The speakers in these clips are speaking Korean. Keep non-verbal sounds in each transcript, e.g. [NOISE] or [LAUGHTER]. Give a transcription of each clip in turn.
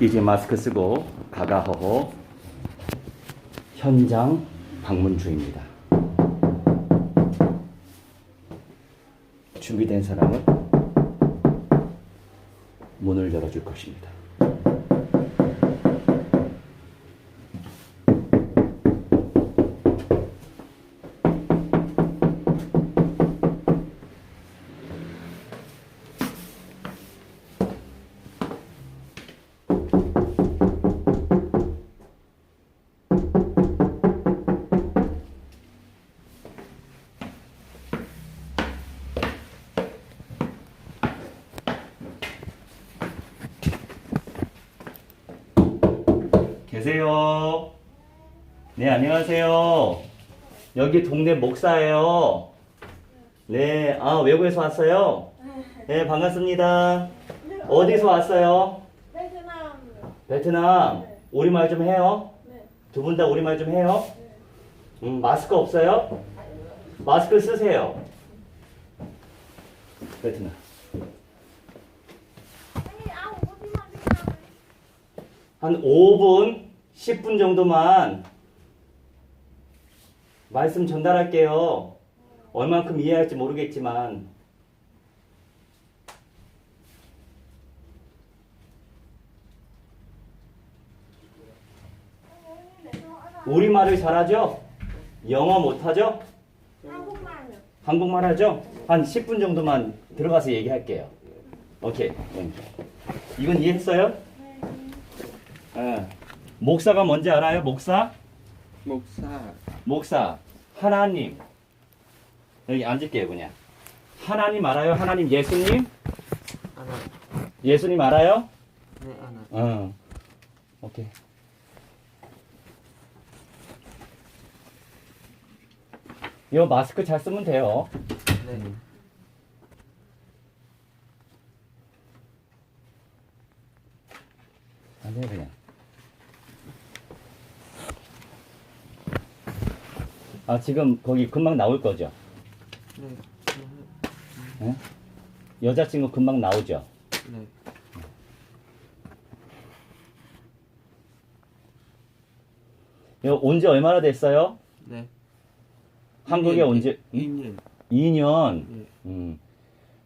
이제 마스크 쓰고 가가허허 현장 방문 중입니다. 준비된 사람은 문을 열어줄 것입니다. 계세요. 네, 안녕하세요. 여기 동네 목사예요. 네, 아, 외국에서 왔어요? 네, 반갑습니다. 어디서 왔어요? 베트남. 베트남. 네. 우리말 좀 해요? 네. 두 분 다 우리말 좀 해요? 음, 마스크 없어요? 마스크 쓰세요. 베트남. 한 5분, 10분 정도만 말씀 전달할게요. 얼만큼 이해할지 모르겠지만. 우리말을 잘하죠? 영어 못하죠? 한국말 하죠? 한 10분 정도만 들어가서 얘기할게요. 오케이. 네. 이건 이해했어요? 예. 목사가 뭔지 알아요? 목사? 목사 목사. 하나님. 여기 앉을게요, 그냥. 하나님 알아요? 하나님 예수님? 하나 예수님 알아요? 네 하나 어. 오케이. 이 마스크 잘 쓰면 돼요. 네 안 돼, 그냥. 아, 지금 거기 금방 나올 거죠? 네 예? 여자친구 금방 나오죠? 네 이거 온지 얼마나 됐어요? 네 한국에 온지 2년 2년. 네 음.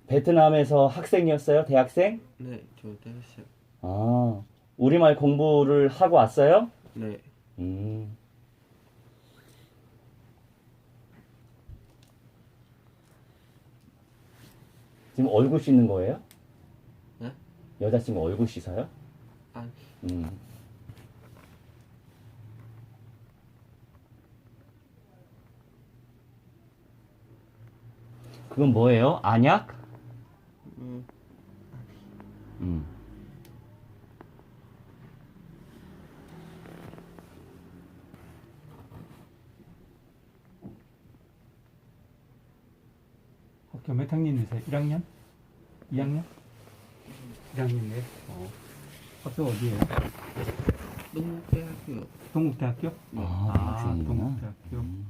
베트남에서 학생이었어요? 대학생? 네, 저 대학생 아, 우리말 공부를 하고 왔어요? 네 음. 지금 얼굴 씻는 거예요? 네? 여자친구 얼굴 씻어요? 아니 음. 그건 뭐예요? 안약? 몇 학년이세요? 1학년? 2학년? 1학년이에요? 어. 학교 어디예요? 동국대학교 동국대학교? 아, 대학생이구나. 동국대학교. 음.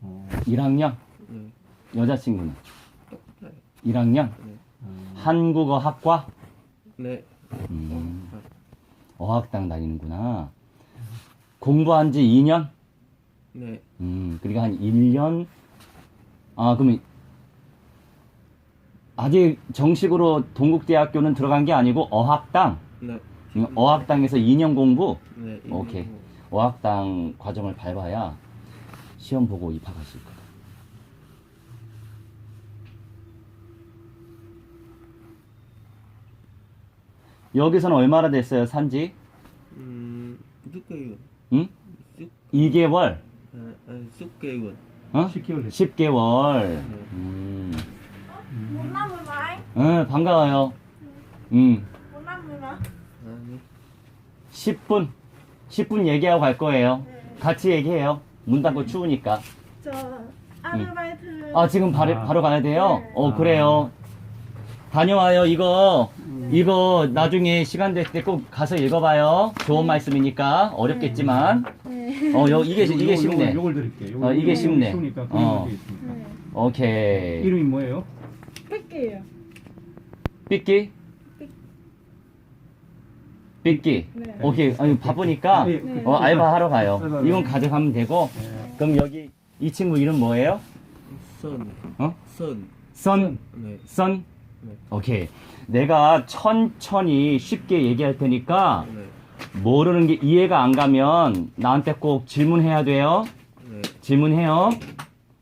어. 1학년? 네 여자친구는? 똑같아요 1학년? 네 어. 한국어 학과? 네 음. 어, 어학당 다니는구나. 공부한 지 2년? 네 음, 그러니까 한 1년? 아, 그럼 아직 정식으로 동국대학교는 들어간 게 아니고 어학당? 네 음, 어학당에서 2년 공부? 네 오케이. 이거 어학당 과정을 밟아야 시험 보고 입학할 수 있거든. 여기서는 얼마나 됐어요, 산지? 음 숙개월 응? 숙 2개월? 아, 아, 숙개월 어? 10개월 됐어요. 10개월. 네. 음. 응, 반가워요. 음. Mấy. 아니 10분. 10분 얘기하고 갈 거예요. 같이 얘기해요. 문 닫고 추우니까. 저 아르바이트. 아, 지금 바로, 아. 바로 가야 돼요? 네. 어, 그래요. 다녀와요. 이거, 이거 나중에 시간 될 때 꼭 가서 읽어봐요. 좋은 말씀이니까. 어렵겠지만. 네. 어, 요, 이게, 이게 쉽네. 요걸 드릴게요. 요거, 어, 이게 쉽네. 쉬우니까 어. 어. 있으니까. 네. 오케이. 이름이 뭐예요? 뺄게요. 삐끼? 삐끼. 네. 오케이. 아니, 바쁘니까 네. 어, 알바 하러 가요. 알바. 이건 가져가면 되고. 네. 그럼 여기 이 친구 이름 뭐예요? 선. 어? 선. 선. 네. 선. 네. 오케이. 내가 천천히 쉽게 얘기할 테니까 네. 모르는 게 이해가 안 가면 나한테 꼭 질문해야 돼요. 네. 질문해요.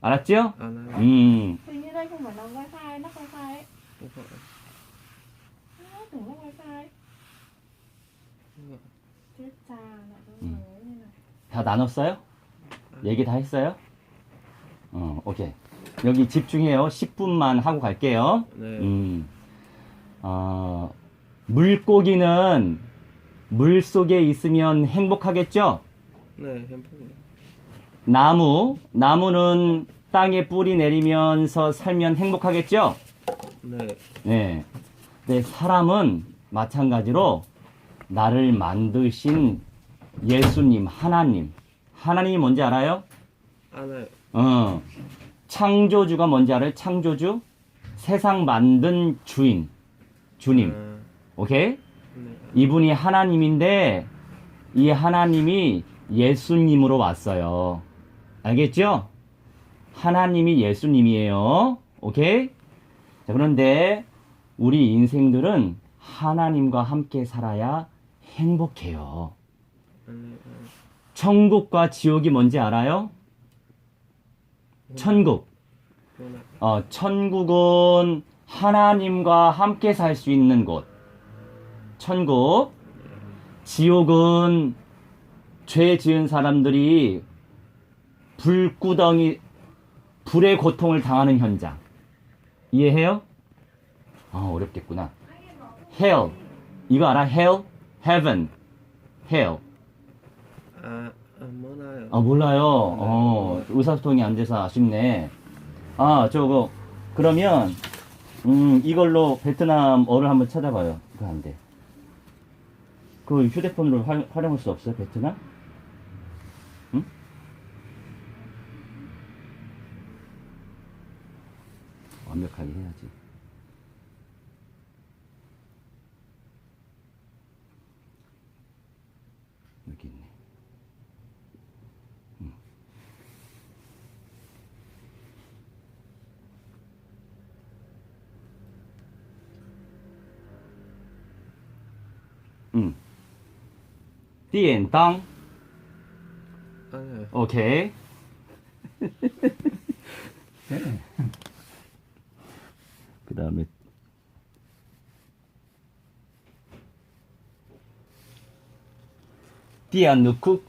알았죠? 알아요. 음. Này. 다 나눴어요? 얘기 다 했어요? 어, 오케이. 여기 집중해요. 10분만 하고 갈게요. 네. 음. 어, 물고기는 물 속에 있으면 행복하겠죠? 네, 행복해요. 나무, 나무는 땅에 뿌리 내리면서 살면 행복하겠죠? 네. 네. 네, 사람은 마찬가지로 나를 만드신 예수님, 하나님. 하나님이 뭔지 알아요? 알아요. 어. 창조주가 뭔지 알아요? 창조주? 세상 만든 주인. 주님. 아, 오케이? 네. 이분이 하나님인데 이 하나님이 예수님으로 왔어요. 알겠죠? 하나님이 예수님이에요. 오케이? 자, 그런데 우리 인생들은 하나님과 함께 살아야 행복해요. 천국과 지옥이 뭔지 알아요? 천국. 어, 천국은 하나님과 함께 살 수 있는 곳. 천국. 지옥은 죄 지은 사람들이 불구덩이, 불의 고통을 당하는 현장. 이해해요? 아, 어렵겠구나. hell. 이거 알아? hell? heaven. hell. 아, 아, 몰라요. 아 몰라요. 어 의사소통이 안 돼서 아쉽네. 아 저거 그러면 음 이걸로 베트남어를 한번 찾아봐요. 그거 안 돼. 그 휴대폰으로 활, 활용할 수 없어요 베트남? 응? 완벽하게 해야지. 있네. 음. 电当 알아요. 오케이. [LAUGHS] 네. 그 다음에 띠 안 넣고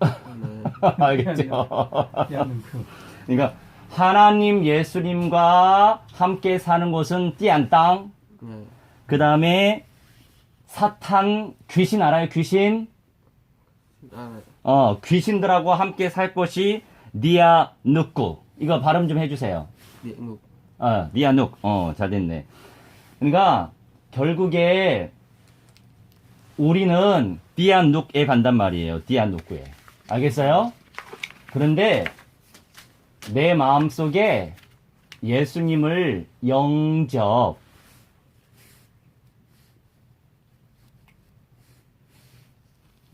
아, 네. [LAUGHS] 알겠죠? 그 그러니까 하나님 예수님과 함께 사는 곳은 띠안 땅. 네. 그 다음에 사탄 귀신 알아요? 귀신? 알아요. 어 귀신들하고 함께 살 곳이 니아 누쿠. 이거 발음 좀 해주세요. địa ngục. 아, 니아눅. 어, 잘 됐네. 그러니까, 결국에, 우리는 디아눅에 간단 말이에요. 디아누크에. 알겠어요? 그런데, 내 마음 속에 예수님을 영접,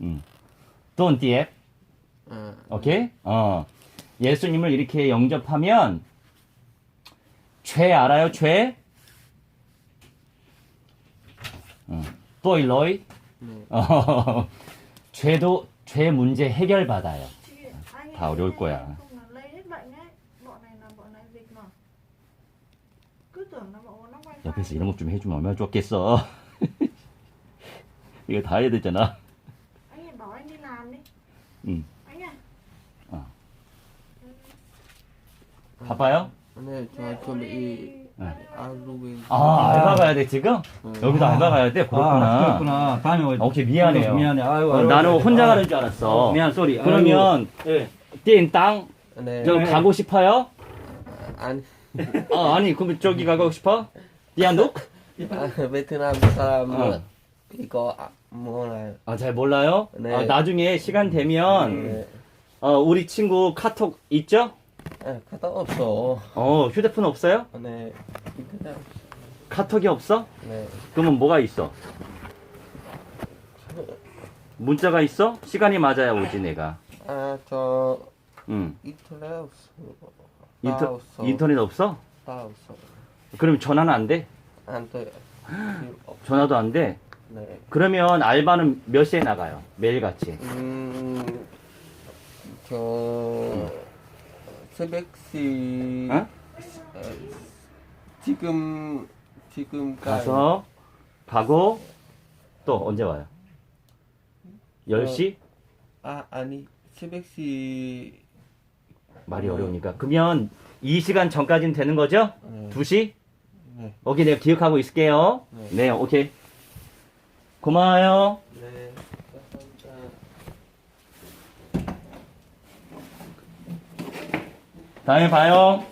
음, 돈 띠에, 아, 오케이? 어. 예수님을 이렇게 영접하면 죄 알아요? 죄? 어. 또일로이? 네. 어. 죄도 죄 문제 해결 받아요. Bọn nó wifi. 옆에서 이런 것 좀 해주면 얼마나 좋겠어. 이거 다 해야 되잖아. 응. À. 바빠요? 네, 저 준비 네. 아루빈. 아, 알바 가야 돼, 지금? 여기도 아. 알바 가야 돼? 그렇구나. 아, 그렇구나. 다음에 오- 오케이, 미안해요. 미안해. 아유, 어, 아유, 나는 아유, 혼자 아유. 가는 줄 알았어. 어, 미안, 쏘리. 그러면, 예. 띵땅, 네. 저 가고 싶어요? 아니, [LAUGHS] 아, 아니, 그럼 저기 가고 싶어? 디안룩? 아, 베트남 사람 어. 이거 아, 몰라요. 아, 잘 몰라요? 네. 아, 나중에 시간 되면, 네. 어, 우리 친구 카톡 있죠? 아, 카톡 없어. 어, 휴대폰 없어요? 네. 인터넷. 카톡이 없어? 네. 그러면 뭐가 있어? 문자가 있어? 시간이 맞아야 오지 내가. 아, 저 응. 인터넷 없어. 인터, 다 없어. 인터넷 없어? 다 없어. 그럼 전화는 안 돼? 안 돼요. 전화도 안 돼? 네. 그러면 알바는 몇 시에 나가요? 매일같이. 음, 저 새벽 시 어? 어, 지금 지금 가서 가고 또 언제 와요? 10시? 아 아니 새벽 시 말이 어. 어려우니까. 그러면 이 시간 전까지는 되는 거죠? 네. 2시? 네. 오케이, 내가 기억하고 있을게요. 네. 네, 오케이. 고마워요. 네. 감사합니다. 다음에 봐요.